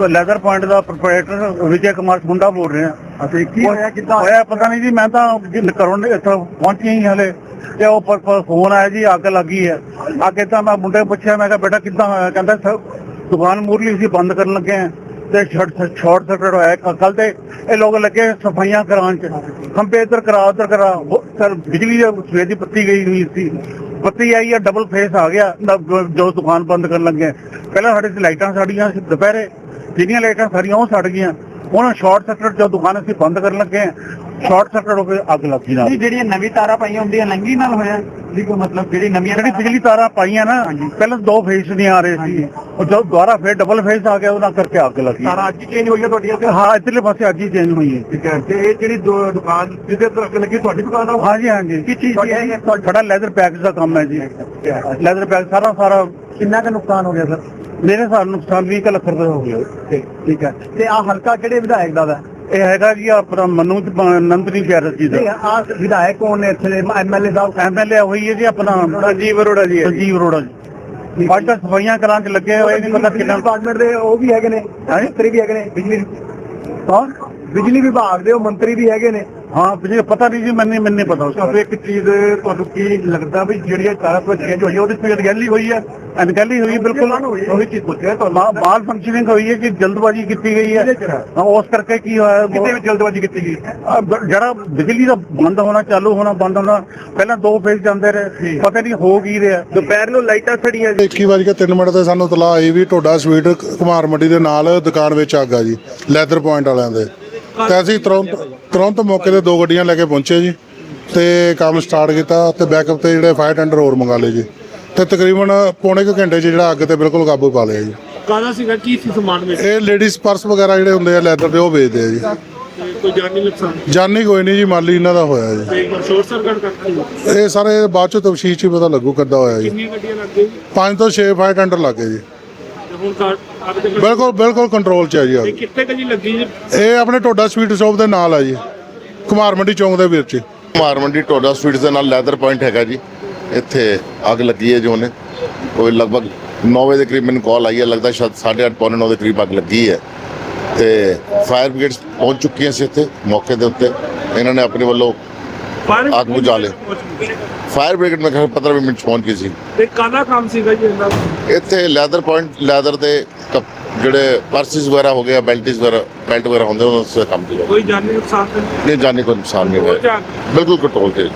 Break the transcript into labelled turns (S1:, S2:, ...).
S1: Leather point ਦਾ proprietor Vijay Kumar ਮੁੰਡਾ ਬੋਲ ਰਿਹਾ।
S2: ਅਤੇ ਕੀ ਹੋਇਆ ਕਿੱਦਾਂ?
S1: ਹੋਇਆ ਪਤਾ ਨਹੀਂ ਜੀ ਮੈਂ ਤਾਂ ਘਰੋਂ ਇੱਥੋਂ ਪਹੁੰਚੀ ਹੀ ਹਲੇ। ਤੇ ਉਹ ਪਰ- ਫੋਨ ਆਇਆ ਜੀ ਅੱਗ ਲੱਗੀ ਹੈ। ਅੱਗੇ ਤਾਂ ਮੈਂ ਮੁੰਡੇ ਪੁੱਛਿਆ ਮੈਂ ਕਿਹਾ ਬੇਟਾ ਕਿੱਦਾਂ ਹੋਇਆ? ਕਹਿੰਦਾ ਸਰ ਦੁਕਾਨ ਮੂਰਲੀ ਸੀ ਬੰਦ ਕਰਨ ਲੱਗੇ ਆ ਤੇ ਸ਼ਾਰਟ ਸ਼ਾਰਟ ਸਰਕਟ ਹੋਇਆ ਕੱਲ ਤੇ। ਇਹ ਲੋਕ ਲੱਗੇ ਸਫਾਈਆਂ ਕਰਾਉਣ ਚ। ਖੰਭੇ ਇੱਧਰ ਕਰਾ ਉੱਧਰ ਕਰਾ। ਸਰ ਬਿਜਲੀ ਦੀ ਸਵੇਰ ਦੀ ਬੱਤੀ ਗਈ ਹੋਈ ਸੀ। ਬੱਤੀ ਆਈ ਆ ਡਬਲ ਫੇਸ ਆ ਗਿਆ। ਜੋ ਦੁਕਾਨ ਬੰਦ ਕਰਨ ਲੱਗੇ ਪਹਿਲਾਂ ਸਾਡੇ ਤੇ ਲਾਈਟਾਂ ਸਾਡੀਆਂ ਦੁਪਹਿਰੇ। ਜਿਹੜੀਆਂ ਲਾਈਟਾਂ ਸਾਰੀਆਂ ਉਹ ਸੜ ਗਈਆਂ। ਉਹਨਾਂ ਸ਼ਾਰਟ ਸਰਕਟ ਜੋ ਦੁਕਾਨ ਅਸੀਂ ਬੰਦ ਕਰਨ ਲੱਗੇ ਸ਼ਾਰਟ ਸਰਕਟ ਹੋ ਕੇ ਅੱਗ ਲੱਗੀ ਨਾਲ।
S2: ਜਿਹੜੀਆਂ ਨਵੀਂ ਤਾਰਾਂ ਪਾਈਆਂ ਹੁੰਦੀਆਂ ਲੰਗੀ ਨਾਲ ਹੋਇਆ। ਜੀ ਕੋਈ ਮਤਲਬ ਜਿਹੜੀ ਨਵੀਆਂ
S1: ਜਿਹੜੀ ਬਿਜਲੀ ਤਾਰਾਂ ਪਾਈਆਂ ਨਾ ਪਹਿਲਾਂ ਦੋ ਫੇਸ ਨਹੀਂ ਆ ਰਹੇ ਸੀ। ਉਹ ਜਦੋਂ ਦੁਬਾਰਾ ਫੇਰ ਡਬਲ ਫੇਸ ਆ ਗਿਆ ਉਹਨਾਂ ਕਰਕੇ ਅੱਗ ਲੱਗੀ
S2: ਤਾਰਾਂ ਅੱਜ ਚੇਂਜ ਹੋਈਆਂ ਤੁਹਾਡੀਆਂ ਤੇ?
S1: ਹਾਂ ਇੱਧਰਲੇ ਪਾਸੇ ਅੱਜ ਹੀ ਚੇਂਜ ਹੋਈ ਹੈ।
S2: ਠੀਕ ਹੈ ਤੇ ਇਹ ਜਿਹੜੀ ਦੁਕਾਨ ਜਿਹਦੇ ਤੇ ਅੱਗ ਲੱਗੀ ਤੁਹਾਡੀ ਦੁਕਾਨ ਆ?
S1: ਹਾਂਜੀ ਹਾਂਜੀ।
S2: ਕੀ ਚੀਜ਼ ਹੈ?
S1: ਸਾਡਾ ਲੈਦਰ ਪੈਕਸ ਦਾ ਕੰਮ ਹੈ ਜੀ। ਲੈਦਰ ਪੈਕ ਸਾਰਾ ਸਾਰਾ
S2: ਕਿੰਨਾ ਕੁ ਨੁਕਸਾਨ ਹੋ ਗਿਆ ਸਰ?
S1: ਮੇਰੇ ਹਿਸਾਬ ਨਾਲ ਨੁਕਸਾਨ 20 ਕੁ ਲੱਖ ਰੁਪਏ ਹੋ ਗਿਆ
S2: ਠੀਕ ਠੀਕ ਹੈ। ਤੇ ਆ ਹਲਕਾ ਕਿਹੜੇ ਵਿਧਾਇਕ ਦਾ ਵਾ?
S1: ਇਹ ਹੈਗਾ ਜੀ ਆਪਣਾ ਮਨੂ ਨੰਦਨੀ ਪਿਆਰਤ ਜੀ
S2: ਨਹੀਂ
S1: ਦਾ।
S2: ਆ ਵਿਧਾਇਕ ਕੌਣ ਨੇ ਇੱਥੇ? ਐਮਐਲਏ ਸਾਹਿਬ
S1: ਐਮਐਲਏ ਹੋਈ ਹੈ ਜੀ ਆਪਣਾ।
S2: ਰਾਜੀਵ ਅਰੋੜਾ ਜੀ।
S1: ਸੰਜੀਵ ਅਰੋੜਾ ਜੀ। ਅੱਜ ਸਫਾਈਆਂ ਕਰਾਂ ਚ ਲੱਗੇ ਹੋਏ ਨਹੀਂ ਪਤਾ ਕਿੰਨਾ
S2: ਡਿਪਾਰਟਮੈਂਟ ਦੇ ਉਹ ਵੀ ਹੈਗੇ ਨੇ। ਮੰਤਰੀ ਵੀ ਹੈਗੇ ਨੇ। ਬਿਜਲੀ
S1: ਕੌਣ
S2: ਬਿਜਲੀ ਵਿਭਾਗ ਦੇ ਉਹ ਮੰਤਰੀ ਵੀ ਹੈਗੇ ਨੇ।
S1: ਹਾਂ ਪਿਛੇ ਪਤਾ ਨਹੀਂ ਜੀ ਮੈਨੂੰ ਮੈਨੂੰ ਨਹੀਂ ਪਤਾ ਉਸ
S2: ਤੁਹਾਨੂੰ ਇੱਕ ਚੀਜ਼ ਤੁਹਾਨੂੰ ਕੀ ਲੱਗਦਾ ਵੀ ਜਿਹੜੀਆਂ ਤਾਰਾਂ ਤੋਂ ਚੇਂਜ ਹੋਈ ਉਹਦੇ ਵਿੱਚ ਅਣਗਹਿਲੀ ਹੋਈ ਹੈ?
S1: ਅਨਗਲੀ ਹੋਈ ਬਿਲਕੁਲ
S2: ਉਹੀ ਚੀਜ਼ ਪੁੱਛਿਆ ਤੁਹਾਨੂੰ।
S1: ਮਾਲ ਫੰਕਸ਼ਨਿੰਗ ਹੋਈ ਹੈ ਕਿ ਜਲਦਬਾਜ਼ੀ ਕੀਤੀ ਗਈ ਹੈ?
S2: ਕਿਹਦੇ ਚ?
S1: ਹਾਂ, ਉਸ ਕਰਕੇ ਕੀ ਹੋਇਆ?
S2: ਕਿਤੇ ਵੀ ਜਲਦਬਾਜ਼ੀ ਕੀਤੀ ਗਈ?
S1: ਬ- ਜਿਹੜਾ ਬਿਜਲੀ ਦਾ ਬੰਦ ਹੋਣਾ ਚਾਲੂ ਹੋਣਾ ਬੰਦ ਹੋਣਾ ਪਹਿਲਾਂ ਦੋ ਫੇਜ਼ ਜਾਂਦੇ ਰਹੇ। ਪਤਾ ਨਹੀਂ ਹੋ ਕੀ ਰਿਹਾ।
S2: ਦੁਪਹਿਰ ਨੂੰ ਲਾਈਟਾਂ ਸੜੀਆਂ
S3: 21 ਵਜੇ ਕੇ 3 ਮਿੰਟ ਤੇ ਸਾਨੂੰ ਤਲਾਹ ਆਈ ਵੀ ਟੋਡਾ ਸਵੀਟ ਕੁਮਾਰ ਮੰਡੀ ਦੇ ਨਾਲ ਦੁਕਾਨ ਵਿੱਚ ਅੱਗ ਆ ਜੀ ਲੈਦਰ ਪੁਆਇੰਟ ਵਾਲਿਆਂ ਦੇ। ਤੇ ਅਸੀਂ ਤੁਰੰਤ ਤੁਰੰਤ ਮੌਕੇ ਤੇ ਦੋ ਗੱਡੀਆਂ ਲੈ ਕੇ ਪਹੁੰਚੇ ਜੀ ਤੇ ਕੰਮ ਸਟਾਰਟ ਕੀਤਾ ਤੇ ਬੈਕਅਪ ਤੇ ਜਿਹੜੇ ਫਾਇਰ ਟੈਂਡਰ ਹੋਰ ਮੰਗਾ ਲਏ ਜੀ। ਤੇ ਤਕਰੀਬਨ ਪੌਣੇ ਕੁ ਘੰਟੇ 'ਚ ਜਿਹੜਾ ਅੱਗ ਤੇ ਬਿਲਕੁਲ ਕਾਬੂ ਪਾ ਲਿਆ ਜੀ।
S4: ਕਾਹਦਾ ਸੀਗਾ? ਕੀ ਸੀ ਸਮਾਨ ਵਿੱਚ?
S3: ਇਹ ਲੇਡੀਜ਼ ਪਰਸ ਵਗੈਰਾ ਜਿਹੜੇ ਹੁੰਦੇ ਆ ਲੈਦਰ ਦੇ ਉਹ ਵੇਚਦੇ ਆ ਜੀ।
S4: ਤੇ ਕੋਈ ਜਾਨੀ ਨੁਕਸਾਨ?
S3: ਜਾਨੀ ਕੋਈ ਨਹੀਂ ਜੀ ਮਾਲੀ ਇਹਨਾਂ ਦਾ ਹੋਇਆ ਜੀ।
S4: ਤੇ ਸਰਕਟ ਕਰਕੇ
S3: ਇਹ ਸਾਰੇ ਬਾਅਦ ਚ ਤਫਸੀਲ ਚ ਹੀ ਪਤਾ ਲੱਗੂ ਕਿੱਦਾਂ ਹੋਇਆ ਜੀ।
S4: ਕਿੰਨੀਆਂ ਗੱਡੀਆਂ ਲੱਗ ਗਈਆਂ ਜੀ?
S3: ਪੰਜ ਤੋਂ 6 ਫਾਇਰ ਟੈਂਡਰ ਲੱਗੇ ਜੀ। ਬਿਲਕੁਲ ਬਿਲਕੁਲ ਕੰਟਰੋਲ 'ਚ ਹੈ ਜੀ ਅੱਗ
S4: ਕਿੱਥੇ ਕੁ ਜੀ ਲੱਗੀ ਜੀ?
S3: ਇਹ ਆਪਣੇ ਟੋਡਾ ਸਵੀਟ ਸ਼ਾਪ ਦੇ ਨਾਲ ਆ ਜੀ। ਕੁਮਾਰ ਮੰਡੀ ਚੌਂਕ ਦੇ ਵਿੱਚ।
S5: ਕੁਮਾਰ ਮੰਡੀ ਟੋਡਾ ਸਵੀਟਸ ਦੇ ਨਾਲ ਲੈਦਰ ਪੁਆਇੰਟ ਹੈਗਾ ਜੀ। ਇੱਥੇ ਅੱਗ ਲੱਗੀ ਹੈ ਜੋ ਨੇ ਕੋਈ ਲਗਭਗ 9 ਵਜੇ ਦੇ ਕਰੀਬ ਮੈਨੂੰ ਕਾਲ ਆਈ ਹੈ। ਲੱਗਦਾ ਸ਼ਾਇਦ 8:30 ਪੌਣੇ 9 ਦੇ ਕਰੀਬ ਅੱਗ ਲੱਗੀ ਹੈ। ਤੇ ਫਾਇਰ ਬ੍ਰਿਗੇਡ ਪਹੁੰਚ ਚੁੱਕੀਆਂ ਸੀ ਇੱਥੇ ਮੌਕੇ ਦੇ ਉੱਤੇ। ਇਹਨਾਂ ਨੇ ਆਪਣੇ ਵੱਲੋਂ ਅੱਗ ਬੁਝਾ ਲਏ। ਫਾਇਰ ਬ੍ਰਿਗੇਡ ਮੈਂ ਕਿਹਾ 15 ਮਿੰਟ ਪਹੁੰਚ ਗਈ ਸੀ।
S4: ਤੇ ਕਾਹਦਾ ਕੰਮ ਸੀਗਾ ਜੀ ਇਹਦਾ
S5: ਇੱਥੇ ਲੈਦਰ ਪੁਆਇੰਟ ਲੈਦਰ ਦੇ ਕੱਪ- ਜਿਹੜੇ ਪਰਸਿਸ ਵਗੈਰਾ ਹੋ ਗਿਆ ਬੈਲਟਿਸ ਵਗੈਰਾ ਬੈਲਟ ਵਗੈਰਾ ਹੁੰਦੇ ਉਹਨਾਂ ਦਾ ਕੰਮ ਕੀਤਾ
S4: ਕੋਈ ਜਾਨੀ ਨੁਕਸਾਨ ਤਾਂ ਨਹੀਂ?
S5: ਜਾਣੇ ਕੋਈ ਨੁਕਸਾਨ ਨਹੀਂ ਹੋਇਆ। ਬਿਲਕੁਲ ਕੰਟਰੋਲ ਤੇ।